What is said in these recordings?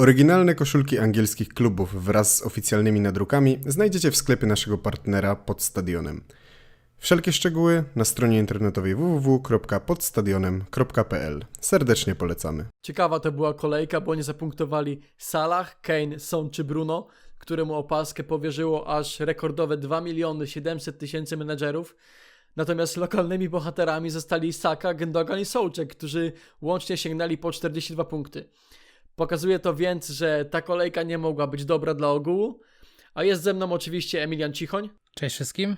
Oryginalne koszulki angielskich klubów wraz z oficjalnymi nadrukami znajdziecie w sklepie naszego partnera pod stadionem. Wszelkie szczegóły na stronie internetowej www.podstadionem.pl. Serdecznie polecamy. Ciekawa to była kolejka, bo oni zapunktowali Salah, Kane, Son czy Bruno, któremu opaskę powierzyło aż rekordowe 2 miliony 700 tysięcy menedżerów. Natomiast lokalnymi bohaterami zostali Saka, Gendogan i Souczek, którzy łącznie sięgnęli po 42 punkty. Pokazuje to więc, że ta kolejka nie mogła być dobra dla ogółu. A jest ze mną oczywiście Emilian Cichoń. Cześć wszystkim.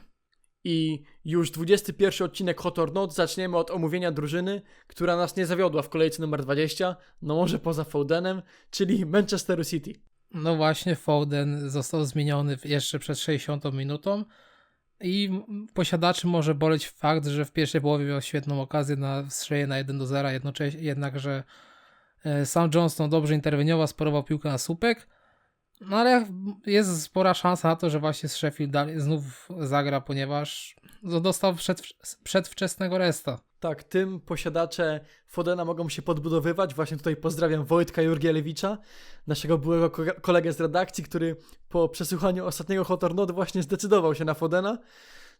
I już 21 odcinek Hot or Not zaczniemy od omówienia drużyny, która nas nie zawiodła w kolejce numer 20, no może poza Fodenem, czyli Manchesteru City. No właśnie, Foden został zmieniony jeszcze przed 60 minutą i posiadaczy może boleć fakt, że w pierwszej połowie miał świetną okazję na strzelenie na 1 do 0, jednocześnie jednakże sam Johnston dobrze interweniował, sparował piłkę na słupek, no ale jest spora szansa na to, że właśnie z Sheffield znów zagra, ponieważ no, dostał przed, przedwczesnego resta. Tak, tym posiadacze Fodena mogą się podbudowywać. Właśnie tutaj pozdrawiam Wojtka Jurgielewicza, naszego byłego ko- kolegę z redakcji, który po przesłuchaniu ostatniego Hot właśnie zdecydował się na Fodena.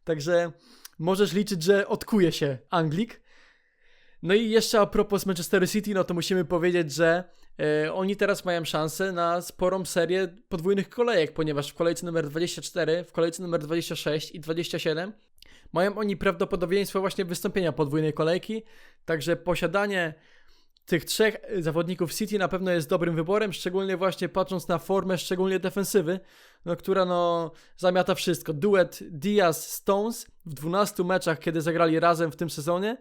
Także możesz liczyć, że odkuje się Anglik. No i jeszcze a propos Manchester City, no to musimy powiedzieć, że e, oni teraz mają szansę na sporą serię podwójnych kolejek, ponieważ w kolejce numer 24, w kolejce numer 26 i 27 mają oni prawdopodobieństwo właśnie wystąpienia podwójnej kolejki, także posiadanie tych trzech zawodników City na pewno jest dobrym wyborem, szczególnie właśnie patrząc na formę, szczególnie defensywy, no, która no zamiata wszystko. Duet Diaz-Stones w 12 meczach, kiedy zagrali razem w tym sezonie,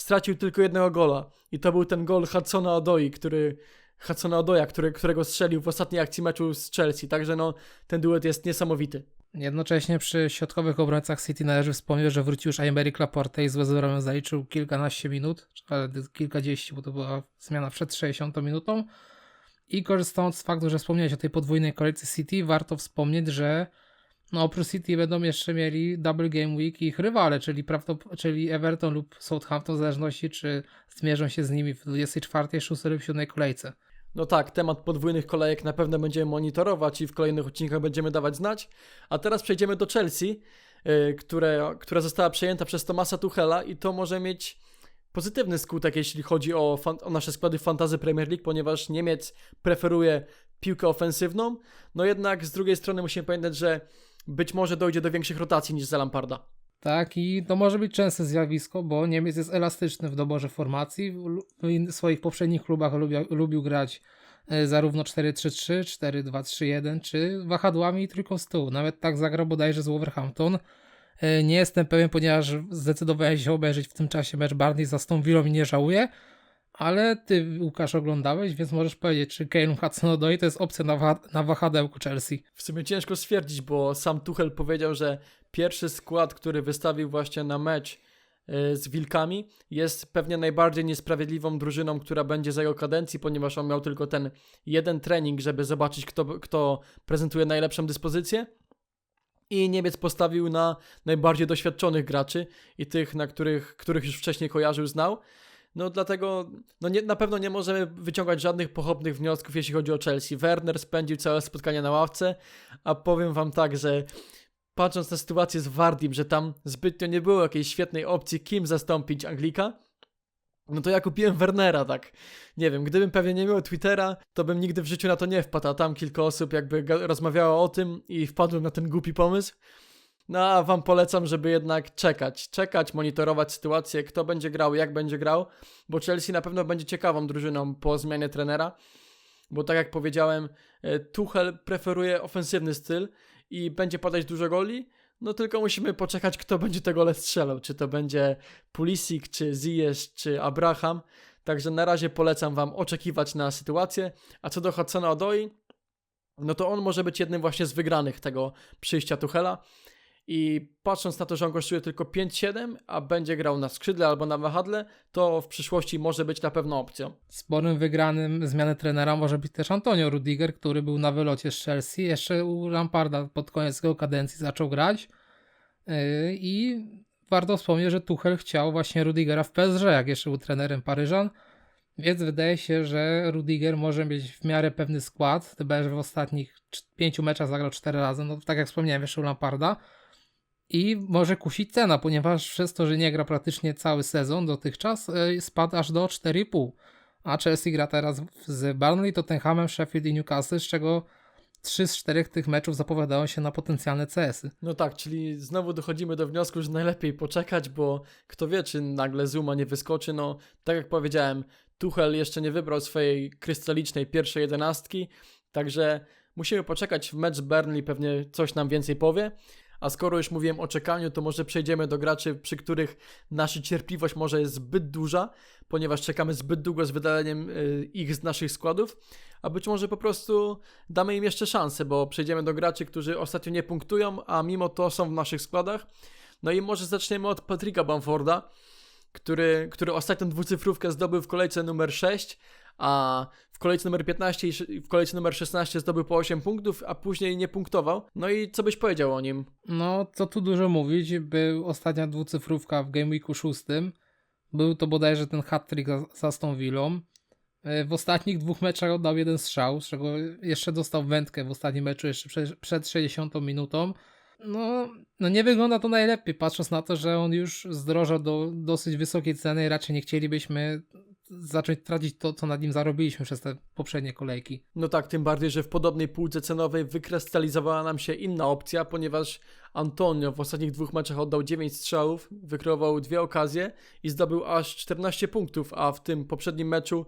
stracił tylko jednego gola i to był ten gol Hudsona Odoi, który Hudsona Odoja, który, którego strzelił w ostatniej akcji meczu z Chelsea, także no ten duet jest niesamowity. Jednocześnie przy środkowych obrońcach City należy wspomnieć, że wrócił już Aymeric Laporte i z Wezorem zaliczył kilkanaście minut, nawet kilkadziesiąt, bo to była zmiana przed 60 minutą. I korzystając z faktu, że wspomniałeś o tej podwójnej kolejce City, warto wspomnieć, że no oprócz City będą jeszcze mieli Double Game Week ich rywale, czyli, prawdop- czyli Everton lub Southampton, w zależności czy zmierzą się z nimi w 24, 6 lub 7 kolejce. No tak, temat podwójnych kolejek na pewno będziemy monitorować i w kolejnych odcinkach będziemy dawać znać. A teraz przejdziemy do Chelsea, yy, które, która została przejęta przez Tomasa Tuchela i to może mieć pozytywny skutek, jeśli chodzi o, o nasze składy w Fantasy Premier League, ponieważ Niemiec preferuje piłkę ofensywną, no jednak z drugiej strony musimy pamiętać, że być może dojdzie do większych rotacji niż za Lamparda. Tak, i to może być częste zjawisko, bo Niemiec jest elastyczny w doborze formacji. W swoich poprzednich klubach lubił, lubił grać e, zarówno 4-3-3, 4-2-3-1, czy wahadłami i trójką z tyłu. Nawet tak zagrał bodajże z Wolverhampton. E, Nie jestem pewien, ponieważ zdecydowałem się obejrzeć w tym czasie mecz Barney z Aston Villą i nie żałuję. Ale ty, Łukasz, oglądałeś, więc możesz powiedzieć, czy Kane Hudson-Odoi to jest opcja na, wa- na wahadełku Chelsea. W sumie ciężko stwierdzić, bo sam Tuchel powiedział, że pierwszy skład, który wystawił właśnie na mecz e, z Wilkami, jest pewnie najbardziej niesprawiedliwą drużyną, która będzie za jego kadencji, ponieważ on miał tylko ten jeden trening, żeby zobaczyć, kto, kto prezentuje najlepszą dyspozycję. I Niemiec postawił na najbardziej doświadczonych graczy i tych, na których, których już wcześniej kojarzył, znał. No dlatego no nie, na pewno nie możemy wyciągać żadnych pochopnych wniosków, jeśli chodzi o Chelsea. Werner spędził całe spotkanie na ławce, a powiem wam tak, że patrząc na sytuację z Wardim, że tam zbytnio nie było jakiejś świetnej opcji, kim zastąpić Anglika, no to ja kupiłem Wernera, tak. Nie wiem, gdybym pewnie nie miał Twittera, to bym nigdy w życiu na to nie wpadł, a tam kilka osób jakby rozmawiało o tym i wpadłem na ten głupi pomysł. No a wam polecam, żeby jednak czekać, czekać, monitorować sytuację, kto będzie grał, jak będzie grał, bo Chelsea na pewno będzie ciekawą drużyną po zmianie trenera, bo tak jak powiedziałem, e, Tuchel preferuje ofensywny styl i będzie podać dużo goli, no tylko musimy poczekać, kto będzie te gole strzelał, czy to będzie Pulisic, czy Ziyech, czy Abraham, także na razie polecam wam oczekiwać na sytuację, a co do Hudsona Odoi, no to on może być jednym właśnie z wygranych tego przyjścia Tuchela, i patrząc na to, że on kosztuje tylko 5,7, a będzie grał na skrzydle albo na wahadle, to w przyszłości może być na pewno opcją. Sporym wygranym zmiany trenera może być też Antonio Rudiger, który był na wylocie z Chelsea. Jeszcze u Lamparda pod koniec jego kadencji zaczął grać. Yy, I warto wspomnieć, że Tuchel chciał właśnie Rudigera w PSG, jak jeszcze był trenerem Paryżan. Więc wydaje się, że Rudiger może mieć w miarę pewny skład. Chyba, że w ostatnich pięciu meczach zagrał cztery razy. No tak jak wspomniałem, jeszcze u Lamparda. I może kusić cena, ponieważ przez to, że nie gra praktycznie cały sezon dotychczas, y, spadł aż do 4,5. A Chelsea gra teraz z Burnley, Tottenhamem, Sheffield i Newcastle, z czego 3 z 4 tych meczów zapowiadają się na potencjalne CS-y. No tak, czyli znowu dochodzimy do wniosku, że najlepiej poczekać, bo kto wie, czy nagle Zuma nie wyskoczy. No, tak jak powiedziałem, Tuchel jeszcze nie wybrał swojej krystalicznej pierwszej jedenastki, także musimy poczekać w mecz Burnley, pewnie coś nam więcej powie. A skoro już mówiłem o czekaniu, to może przejdziemy do graczy, przy których nasza cierpliwość może jest zbyt duża, ponieważ czekamy zbyt długo z wydaleniem y, ich z naszych składów, a być może po prostu damy im jeszcze szansę, bo przejdziemy do graczy, którzy ostatnio nie punktują, a mimo to są w naszych składach. No i może zaczniemy od Patricka Bamforda, który, który ostatnią dwucyfrówkę zdobył w kolejce numer 6, a w kolejce numer 15 i w kolejce numer 16 zdobył po 8 punktów, a później nie punktował. No i co byś powiedział o nim? No, co tu dużo mówić, był ostatnia dwucyfrówka w Game Weeku 6. Był to bodajże ten hat-trick za, za Villą. E, W ostatnich dwóch meczach oddał jeden strzał, z czego jeszcze dostał wędkę w ostatnim meczu jeszcze przed, przed 60 minutą. No, no nie wygląda to najlepiej, patrząc na to, że on już zdrożał do dosyć wysokiej ceny i raczej nie chcielibyśmy zacząć tracić to, co nad nim zarobiliśmy przez te poprzednie kolejki. No tak, tym bardziej, że w podobnej półce cenowej wykrystalizowała nam się inna opcja, ponieważ Antonio w ostatnich dwóch meczach oddał 9 strzałów, wykreował dwie okazje i zdobył aż 14 punktów, a w tym poprzednim meczu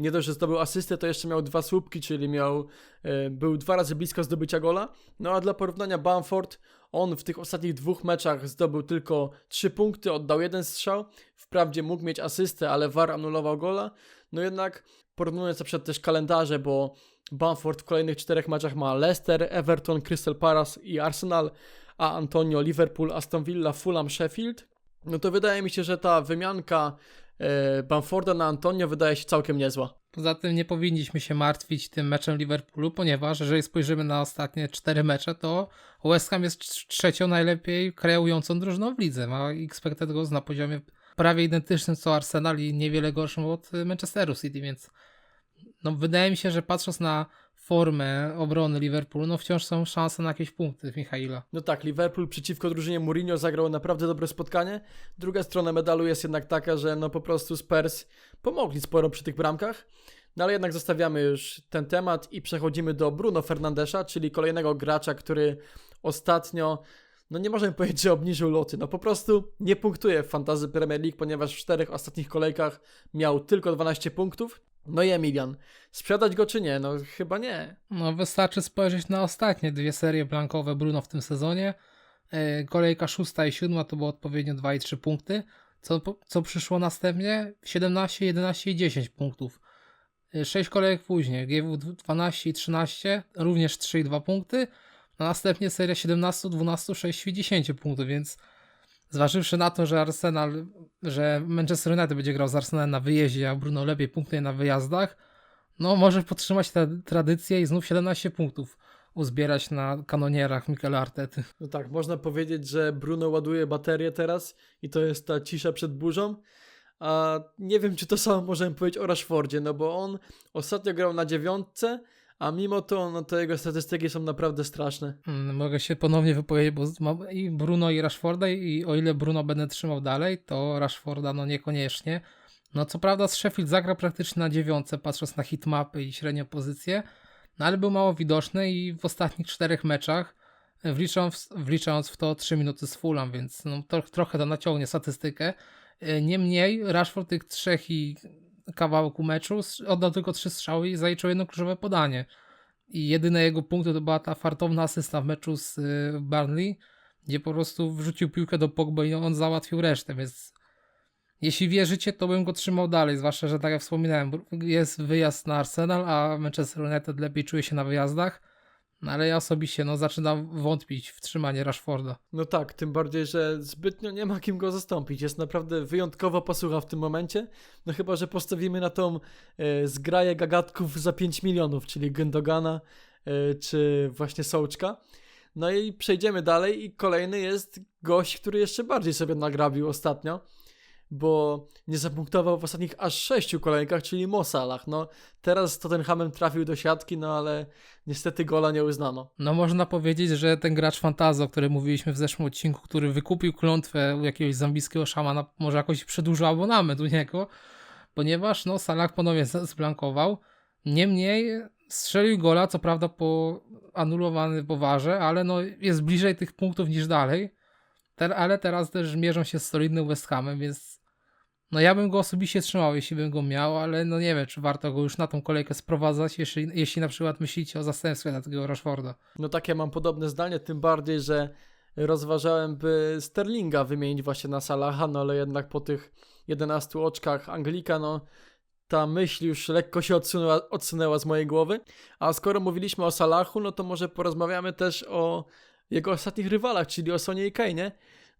nie dość, że zdobył asystę, to jeszcze miał dwa słupki, czyli miał, e, był dwa razy blisko zdobycia gola. No a dla porównania Bamford, on w tych ostatnich dwóch meczach zdobył tylko 3 punkty, oddał jeden strzał. Wprawdzie mógł mieć asystę, ale VAR anulował gola. No jednak porównując na przykład też kalendarze, bo Bamford w kolejnych czterech meczach ma Leicester, Everton, Crystal Palace i Arsenal, a Antonio Liverpool, Aston Villa, Fulham, Sheffield, no to wydaje mi się, że ta wymianka e, Bamforda na Antonio wydaje się całkiem niezła. Poza tym nie powinniśmy się martwić tym meczem Liverpoolu, ponieważ jeżeli spojrzymy na ostatnie cztery mecze, to West Ham jest trz- trzecią najlepiej kreującą drużyną w lidze. Ma expected goals na poziomie prawie identycznym co Arsenal i niewiele gorszym od Manchesteru City, więc no wydaje mi się, że patrząc na formę obrony Liverpoolu, no wciąż są szanse na jakieś punkty Michaila. No tak, Liverpool przeciwko drużynie Mourinho zagrał naprawdę dobre spotkanie. Druga strona medalu jest jednak taka, że no po prostu Spurs pomogli sporo przy tych bramkach. No ale jednak zostawiamy już ten temat i przechodzimy do Bruno Fernandesza, czyli kolejnego gracza, który ostatnio, no nie możemy powiedzieć, że obniżył loty. No po prostu nie punktuje w Fantasy Premier League, ponieważ w czterech ostatnich kolejkach miał tylko 12 punktów. No i Emilian, sprzedać go czy nie? No chyba nie. No wystarczy spojrzeć na ostatnie dwie serie blankowe Bruno w tym sezonie. E, Kolejka szósta i siódma to było odpowiednio 2 i 3 punkty. Co, co przyszło następnie? 17, 11 i 10 punktów. 6 kolejek później, GW 12 i 13, również 3 i 2 punkty. A następnie seria 17, 12, 6 i 10 punktów, więc zważywszy na to, że Arsenal, że Manchester United będzie grał z Arsenalem na wyjeździe, a Bruno lepiej punktuje na wyjazdach, no może podtrzymać tę tradycję i znów 17 punktów uzbierać na kanonierach Mikela Artety. No tak, można powiedzieć, że Bruno ładuje baterię teraz i to jest ta cisza przed burzą. A nie wiem, czy to samo możemy powiedzieć o Rashfordzie, no bo on ostatnio grał na dziewiątce, a mimo to, no to jego statystyki są naprawdę straszne. Mm, Mogę się ponownie wypowiedzieć, bo mam i Bruno i Rashforda i o ile Bruno będę trzymał dalej, to Rashforda no niekoniecznie. No co prawda z Sheffield zagrał praktycznie na dziewiątce, patrząc na hitmapy i średnią pozycję, no ale był mało widoczny i w ostatnich czterech meczach e, wliczając, wliczając w to 3 minuty z Fulham, więc no, to, trochę to naciągnie statystykę. E, Niemniej Rashford tych trzech i kawałku meczu oddał tylko trzy strzały i zaliczył jedno kluczowe podanie. I jedyne jego punkty to była ta fartowna asysta w meczu z y, Burnley, gdzie po prostu wrzucił piłkę do Pogba i on załatwił resztę, więc jeśli wierzycie, to bym go trzymał dalej, zwłaszcza, że tak jak wspominałem, jest wyjazd na Arsenal, a Manchester United lepiej czuje się na wyjazdach, no ale ja osobiście no, zaczynam wątpić w trzymanie Rashforda. No tak, tym bardziej, że zbytnio nie ma kim go zastąpić. Jest naprawdę wyjątkowo posłucha w tym momencie. No chyba, że postawimy na tą e, zgraję gagatków za 5 milionów, czyli Gündogana e, czy właśnie Sołczka. No i przejdziemy dalej i kolejny jest gość, który jeszcze bardziej sobie nagrabił ostatnio. Bo nie zapunktował w ostatnich aż sześciu kolejkach, czyli Mo Salah. No, teraz Tottenhamem trafił do siatki, no ale niestety gola nie uznano. No można powiedzieć, że ten gracz fantazy, o którym mówiliśmy w zeszłym odcinku, który wykupił klątwę u jakiegoś zambijskiego szamana, może jakoś przedłużył abonament u niego, ponieważ no Salah ponownie zblankował. Niemniej strzelił gola, co prawda po anulowany powarze, ale no jest bliżej tych punktów niż dalej. Ale teraz też mierzą się z solidnym West Hamem, więc no ja bym go osobiście trzymał, jeśli bym go miał, ale no nie wiem, czy warto go już na tą kolejkę sprowadzać, jeśli, jeśli na przykład myślicie o zastępstwie dla tego Rashforda. No takie mam podobne zdanie, tym bardziej, że rozważałem, by Sterlinga wymienić właśnie na Salaha, no ale jednak po tych 11 oczkach Anglika, no ta myśl już lekko się odsunęła, odsunęła z mojej głowy. A skoro mówiliśmy o Salahu, no to może porozmawiamy też o jego ostatnich rywalach, czyli o Sonie i Kane'ie.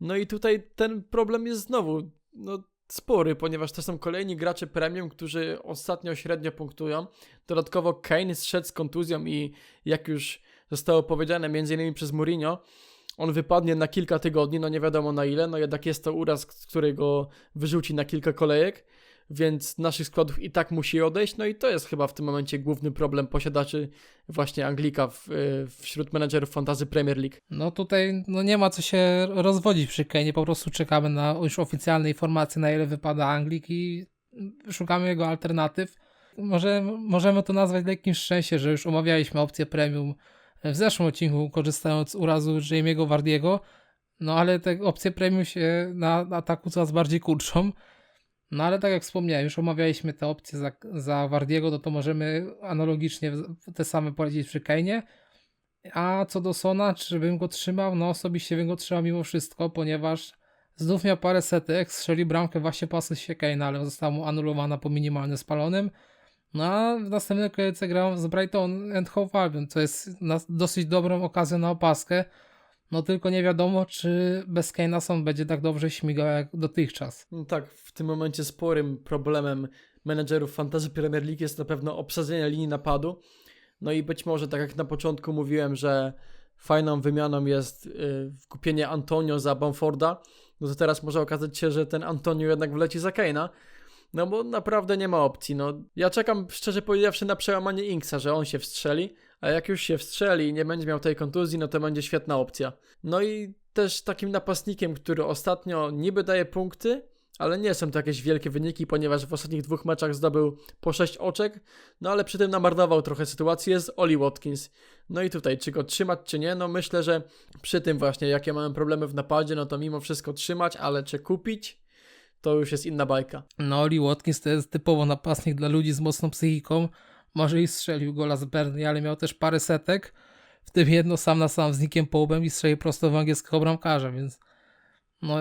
No i tutaj ten problem jest znowu no, spory, ponieważ to są kolejni gracze premium, którzy ostatnio średnio punktują. Dodatkowo Kane zszedł z kontuzją i jak już zostało powiedziane między innymi przez Mourinho, on wypadnie na kilka tygodni, no nie wiadomo na ile, no jednak jest to uraz, który go wyrzuci na kilka kolejek, więc naszych składów i tak musi odejść, no i to jest chyba w tym momencie główny problem posiadaczy właśnie Anglika w, y, wśród menedżerów Fantasy Premier League. No tutaj no nie ma co się rozwodzić przy Kane'ie, po prostu czekamy na już oficjalne informacje, na ile wypada Anglik i szukamy jego alternatyw. Może, możemy to nazwać lekkim szczęściem, że już omawialiśmy opcję premium w zeszłym odcinku, korzystając z urazu Jamie'ego Wardiego, no ale te opcje premium się na, na ataku coraz bardziej kurczą. No ale tak jak wspomniałem, już omawialiśmy te opcje za, za Wardiego, no to możemy analogicznie te same polecić przy Kane'ie. A co do Sona, czy bym go trzymał? No osobiście bym go trzymał mimo wszystko, ponieważ znów miał parę setek, strzelił bramkę właśnie po asyście Kane'a, ale została mu anulowana po minimalnym spalonym. No a w następnej kolejce grał z Brighton and Hove Albion, co jest dosyć dobrą okazją na opaskę. No tylko nie wiadomo, czy bez Kane'a Son będzie tak dobrze śmigał jak dotychczas. No tak, w tym momencie sporym problemem menedżerów Fantasy Premier League jest na pewno obsadzenie linii napadu. No i być może, tak jak na początku mówiłem, że fajną wymianą jest yy, kupienie Antonio za Bamforda, no to teraz może okazać się, że ten Antonio jednak wleci za Kane'a. No bo naprawdę nie ma opcji. No, ja czekam szczerze powiedziawszy na przełamanie Inksa, że on się wstrzeli, a jak już się wstrzeli i nie będzie miał tej kontuzji, no to będzie świetna opcja. No i też takim napastnikiem, który ostatnio niby daje punkty, ale nie są to jakieś wielkie wyniki, ponieważ w ostatnich dwóch meczach zdobył po 6 oczek, no ale przy tym namarnował trochę sytuację, jest Oli Watkins. No i tutaj, czy go trzymać, czy nie, no myślę, że przy tym właśnie, jakie mamy problemy w napadzie, no to mimo wszystko trzymać, ale czy kupić, to już jest inna bajka. No, Oli Watkins to jest typowo napastnik dla ludzi z mocną psychiką. Może i strzelił gola z Burnley, ale miał też parę setek, w tym jedno sam na sam z Nickiem Połbem i strzelił prosto w angielskiego bramkarza, więc no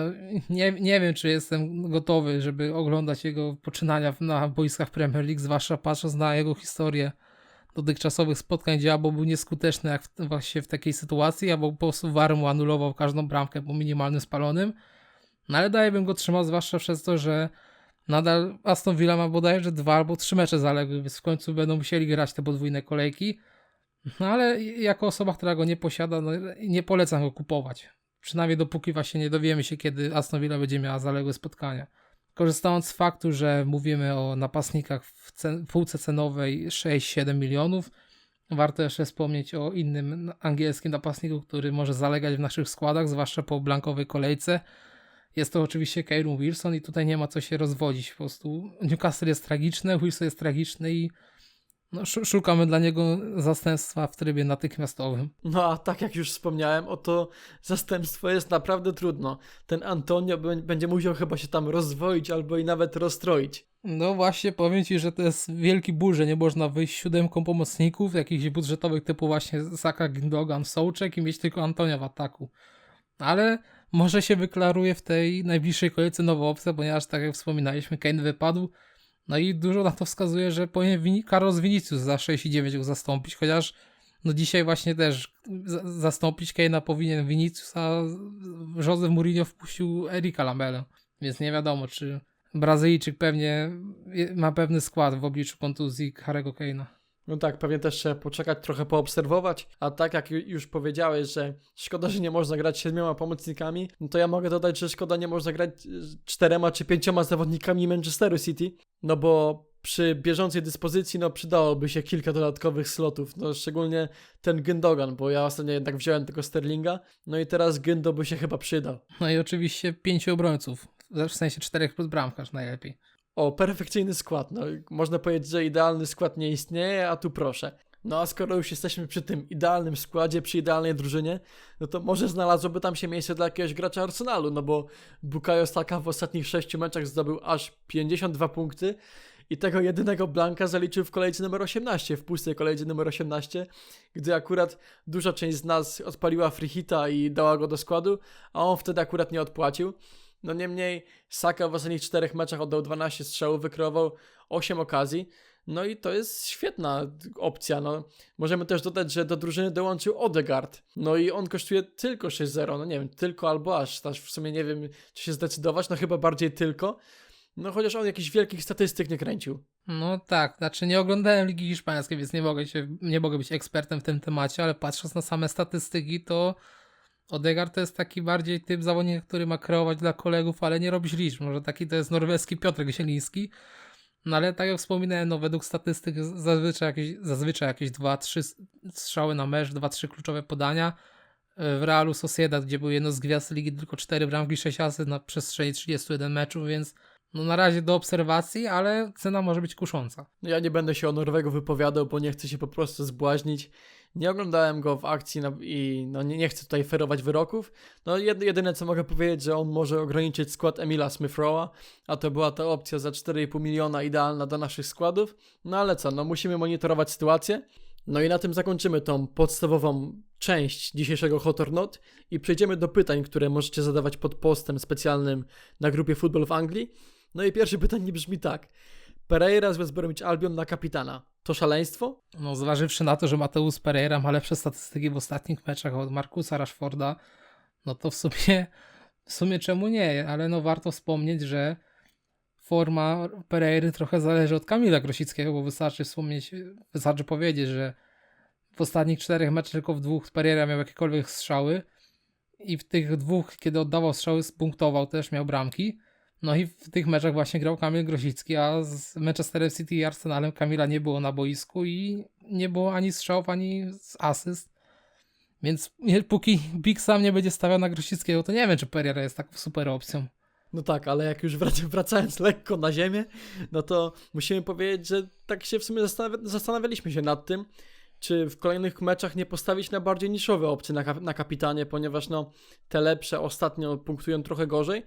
nie, nie wiem, czy jestem gotowy, żeby oglądać jego poczynania na boiskach Premier League, zwłaszcza patrząc na jego historię dotychczasowych spotkań, gdzie albo był nieskuteczny jak w, właśnie w takiej sytuacji, albo po prostu VAR mu anulował każdą bramkę po minimalnym spalonym. No ale daje bym go trzymał, zwłaszcza przez to, że nadal Aston Villa ma bodajże dwa albo trzy mecze zaległe, więc w końcu będą musieli grać te podwójne kolejki. No ale jako osoba, która go nie posiada, no, nie polecam go kupować. Przynajmniej dopóki właśnie nie dowiemy się, kiedy Aston Villa będzie miała zaległe spotkania. Korzystając z faktu, że mówimy o napastnikach w cen- półce cenowej 6-7 milionów, warto jeszcze wspomnieć o innym angielskim napastniku, który może zalegać w naszych składach, zwłaszcza po blankowej kolejce. Jest to oczywiście Kieran Wilson i tutaj nie ma co się rozwodzić. Po prostu Newcastle jest tragiczne, Wilson jest tragiczny i no, sz- szukamy dla niego zastępstwa w trybie natychmiastowym. No a tak jak już wspomniałem, oto zastępstwo jest naprawdę trudno. Ten Antonio będzie musiał chyba się tam rozwoić albo i nawet rozstroić. No właśnie, powiem Ci, że to jest wielki ból, że nie można wyjść siódemką pomocników, jakichś budżetowych typu właśnie Saka, Gindogan, Sołczek i mieć tylko Antonia w ataku. Ale może się wyklaruje w tej najbliższej kolejce nowa opcja, ponieważ tak jak wspominaliśmy, Kane wypadł, no i dużo na to wskazuje, że powinien Carlos Vinicius za 6,9 go zastąpić, chociaż no dzisiaj właśnie też za- zastąpić Kane'a powinien Vinicius, a Jose Mourinho wpuścił Erika Lamela, więc nie wiadomo, czy Brazylijczyk pewnie ma pewny skład w obliczu kontuzji Harry'ego Kane'a. No tak, pewnie też trzeba poczekać, trochę poobserwować, a tak jak ju- już powiedziałeś, że szkoda, że nie można grać siedmioma pomocnikami, no to ja mogę dodać, że szkoda nie można grać e, czterema czy pięcioma zawodnikami Manchesteru City, no bo przy bieżącej dyspozycji, no przydałoby się kilka dodatkowych slotów, no szczególnie ten Gündogan, bo ja ostatnio jednak wziąłem tego Sterlinga, no i teraz Gündo by się chyba przydał. No i oczywiście pięciu obrońców, w sensie czterech plus bramkarz najlepiej. O, perfekcyjny skład. No, można powiedzieć, że idealny skład nie istnieje, a tu proszę. No a skoro już jesteśmy przy tym idealnym składzie, przy idealnej drużynie, no to może znalazłoby tam się miejsce dla jakiegoś gracza Arsenalu, no bo Bukayo Saka w ostatnich sześciu meczach zdobył aż 52 punkty i tego jedynego blanka zaliczył w kolejce numer 18, w pustej kolejce numer 18, gdy akurat duża część z nas odpaliła free hita i dała go do składu, a on wtedy akurat nie odpłacił. No niemniej Saka w ostatnich czterech meczach oddał 12 strzałów, wykreował 8 okazji. No i to jest świetna opcja. No, możemy też dodać, że do drużyny dołączył Odegaard. No i on kosztuje tylko 6-0. No nie wiem, tylko albo aż. Też w sumie nie wiem, czy się zdecydować. No chyba bardziej tylko. No chociaż on jakichś wielkich statystyk nie kręcił. No tak, znaczy nie oglądałem Ligi Hiszpańskiej, więc nie mogę, się, nie mogę być ekspertem w tym temacie, ale patrząc na same statystyki, to Odegaard to jest taki bardziej typ zawodnika, który ma kreować dla kolegów, ale nie robić liczb. Może taki to jest norweski Piotrek Zieliński. No ale tak jak wspominałem, no według statystyk zazwyczaj jakieś, zazwyczaj jakieś 2-3 strzały na mecz, 2-3 kluczowe podania. W Realu Sociedad, gdzie był jedno z gwiazd ligi, tylko 4 bramki, 6 asyst na przestrzeni 31 meczów, więc no na razie do obserwacji, ale cena może być kusząca. Ja nie będę się o Norwegu wypowiadał, bo nie chcę się po prostu zbłaźnić. Nie oglądałem go w akcji i no, nie, nie chcę tutaj ferować wyroków. No jed, jedyne co mogę powiedzieć, że on może ograniczyć skład Emila Smith-Rowe'a, a to była ta opcja za 4,5 miliona idealna do naszych składów. No ale co, no musimy monitorować sytuację. No i na tym zakończymy tą podstawową część dzisiejszego Hot or Not i przejdziemy do pytań, które możecie zadawać pod postem specjalnym na grupie Football w Anglii. No i pierwsze pytanie brzmi tak. Pereira z West Bromwich Albion na kapitana. To szaleństwo? No, zważywszy na to, że Mateusz Pereira ma lepsze statystyki w ostatnich meczach od Markusa Rashforda, no to w sumie, w sumie czemu nie, ale no warto wspomnieć, że forma Pereiry trochę zależy od Kamila Grosickiego, bo wystarczy wspomnieć, wystarczy powiedzieć, że w ostatnich czterech meczach tylko w dwóch Pereira miał jakiekolwiek strzały i w tych dwóch, kiedy oddawał strzały, spunktował też, miał bramki. No i w tych meczach właśnie grał Kamil Grosicki, a z Manchesterem City i Arsenalem Kamila nie było na boisku i nie było ani strzałów, ani asyst. Więc póki Big Sam nie będzie stawiał na Grosickiego, to nie wiem, czy Pereira jest taką super opcją. No tak, ale jak już wrac- wracając lekko na ziemię, no to musimy powiedzieć, że tak się w sumie zastanawia- zastanawialiśmy się nad tym, czy w kolejnych meczach nie postawić na bardziej niszowe opcje na, na kapitanie, ponieważ no te lepsze ostatnio punktują trochę gorzej.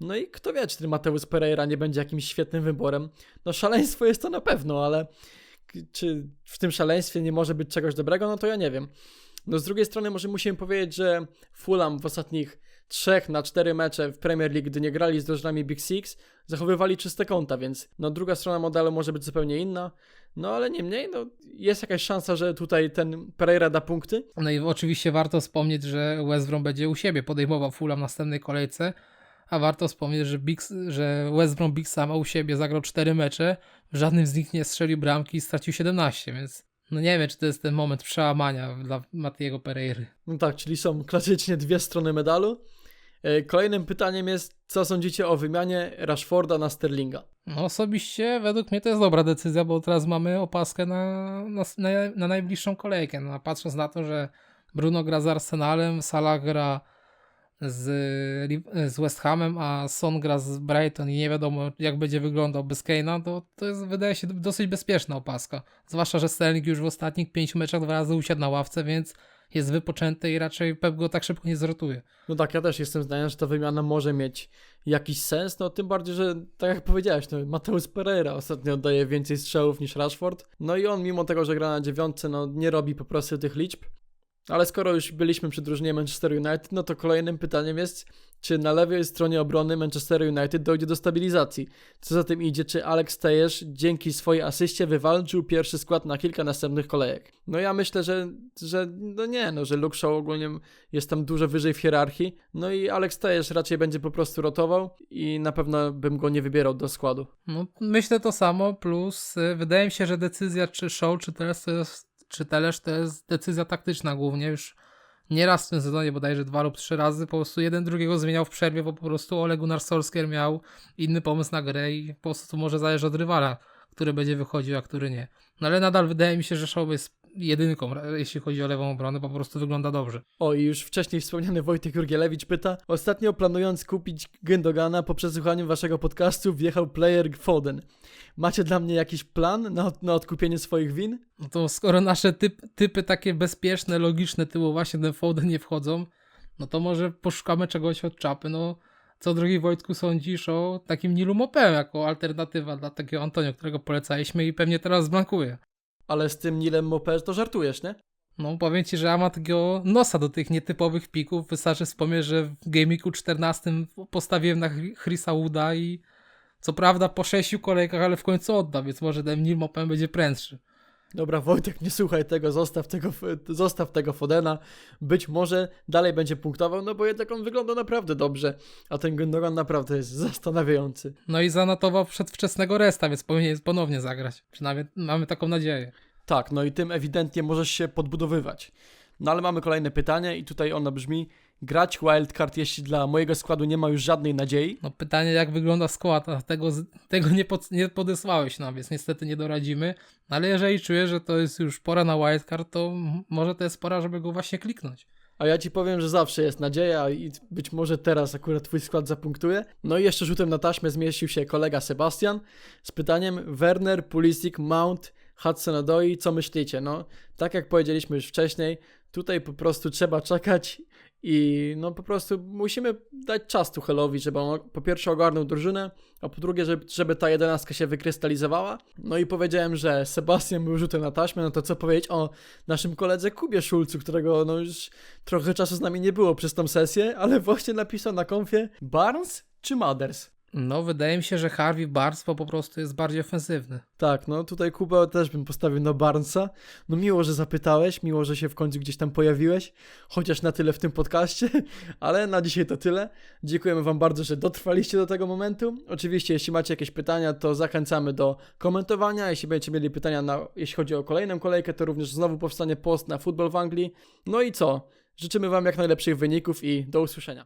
No i kto wie, czy ten Mateusz Pereira nie będzie jakimś świetnym wyborem. No szaleństwo jest to na pewno, ale czy w tym szaleństwie nie może być czegoś dobrego, no to ja nie wiem. No z drugiej strony może musimy powiedzieć, że Fulham w ostatnich trzech na cztery mecze w Premier League, gdy nie grali z drużynami Big Six, zachowywali czyste konta, więc no druga strona modelu może być zupełnie inna. No ale niemniej, no jest jakaś szansa, że tutaj ten Pereira da punkty. No i oczywiście warto wspomnieć, że West Brom będzie u siebie podejmował Fulham w następnej kolejce, a warto wspomnieć, że, Big, że West Brom Big Sam u siebie zagrał 4 mecze, w żadnym z nich nie strzelił bramki i stracił 17, więc no nie wiem, czy to jest ten moment przełamania dla Matiego Pereiry. No tak, czyli są klasycznie dwie strony medalu. E, Kolejnym pytaniem jest, co sądzicie o wymianie Rashforda na Sterlinga? No osobiście według mnie to jest dobra decyzja, bo teraz mamy opaskę na, na, na, na najbliższą kolejkę. No, patrząc na to, że Bruno gra z Arsenalem, Salah gra z, z West Hamem, a Son gra z Brighton i nie wiadomo jak będzie wyglądał bez Kane'a, to, to jest, wydaje się dosyć bezpieczna opaska. Zwłaszcza, że Sterling już w ostatnich pięciu meczach dwa razy usiadł na ławce, więc jest wypoczęty i raczej Pep go tak szybko nie zrotuje. No tak, ja też jestem zdania, że ta wymiana może mieć jakiś sens, no tym bardziej, że tak jak powiedziałeś, no, Mateusz Pereira ostatnio oddaje więcej strzałów niż Rashford, no i on mimo tego, że gra na dziewiątce, no nie robi po prostu tych liczb. Ale skoro już byliśmy przy drużynie Manchester United, no to kolejnym pytaniem jest, czy na lewej stronie obrony Manchester United dojdzie do stabilizacji. Co za tym idzie, czy Alex Tejesz dzięki swojej asyście wywalczył pierwszy skład na kilka następnych kolejek. No ja myślę, że, że no nie, no, że Luke Shaw ogólnie jest tam dużo wyżej w hierarchii, no i Alex Tejesz raczej będzie po prostu rotował i na pewno bym go nie wybierał do składu. No, myślę to samo, plus y, wydaje mi się, że decyzja czy show, czy teraz to jest, czy Telesz to jest decyzja taktyczna głównie. Już nieraz w tym sezonie, bodajże dwa lub trzy razy, po prostu jeden drugiego zmieniał w przerwie, bo po prostu Ole Gunnar Solskjaer miał inny pomysł na grę i po prostu może zależy od rywala, który będzie wychodził, a który nie. No ale nadal wydaje mi się, że show jest jedynką, jeśli chodzi o lewą obronę, po prostu wygląda dobrze. O, i już wcześniej wspomniany Wojtek Jurgielewicz pyta, ostatnio planując kupić Gündogana, po przesłuchaniu waszego podcastu wjechał player Foden. Macie dla mnie jakiś plan na, na odkupienie swoich win? No to skoro nasze typ, typy takie bezpieczne, logiczne typu właśnie ten Foden nie wchodzą, no to może poszukamy czegoś od czapy. No, co drogi Wojtku sądzisz o takim Nilu Mopem jako alternatywa dla takiego Antonio, którego polecaliśmy i pewnie teraz zblankuje. Ale z tym Nilem Mopez to żartujesz, nie? No powiem Ci, że ja mam nosa do tych nietypowych pików. Wystarczy wspomnieć, że w Gameweeku 14 postawiłem na Chri- Chrisa Wooda i co prawda po sześciu kolejkach, ale w końcu odda, więc może ten Nil Mopem będzie prędszy. Dobra, Wojtek, nie słuchaj tego, zostaw tego, zostaw tego Fodena. Być może dalej będzie punktował, no bo jednak on wygląda naprawdę dobrze, a ten Gündogan naprawdę jest zastanawiający. No i zanotował przedwczesnego resta, więc powinien ponownie zagrać. Przynajmniej mamy taką nadzieję. Tak, no i tym ewidentnie możesz się podbudowywać. No ale mamy kolejne pytanie i tutaj ono brzmi, grać wildcard, jeśli dla mojego składu nie ma już żadnej nadziei? No pytanie, jak wygląda skład, a tego, tego nie, pod, nie podesłałeś nam, więc niestety nie doradzimy. No ale jeżeli czujesz, że to jest już pora na wildcard, to może to jest pora, żeby go właśnie kliknąć. A ja ci powiem, że zawsze jest nadzieja i być może teraz akurat twój skład zapunktuje. No i jeszcze rzutem na taśmę zmieścił się kolega Sebastian z pytaniem Werner, Pulisic, Mount, Hudson-Odoi, co myślicie? No, tak jak powiedzieliśmy już wcześniej, tutaj po prostu trzeba czekać i no po prostu musimy dać czas Tuchelowi, żeby on po pierwsze ogarnął drużynę, a po drugie, żeby, żeby ta jedenastka się wykrystalizowała. No i powiedziałem, że Sebastian był rzutem na taśmę, no to co powiedzieć o naszym koledze Kubie Szulcu, którego no już trochę czasu z nami nie było przez tą sesję, ale właśnie napisał na konfie Barnes czy Mothers? No, wydaje mi się, że Harvey Barnes po prostu jest bardziej ofensywny. Tak, no tutaj Kubę też bym postawił na Barnesa. No miło, że zapytałeś, miło, że się w końcu gdzieś tam pojawiłeś, chociaż na tyle w tym podcaście, ale na dzisiaj to tyle. Dziękujemy Wam bardzo, że dotrwaliście do tego momentu. Oczywiście, jeśli macie jakieś pytania, to zachęcamy do komentowania. Jeśli będziecie mieli pytania, na, jeśli chodzi o kolejną kolejkę, to również znowu powstanie post na Futbol w Anglii. No i co? Życzymy Wam jak najlepszych wyników i do usłyszenia.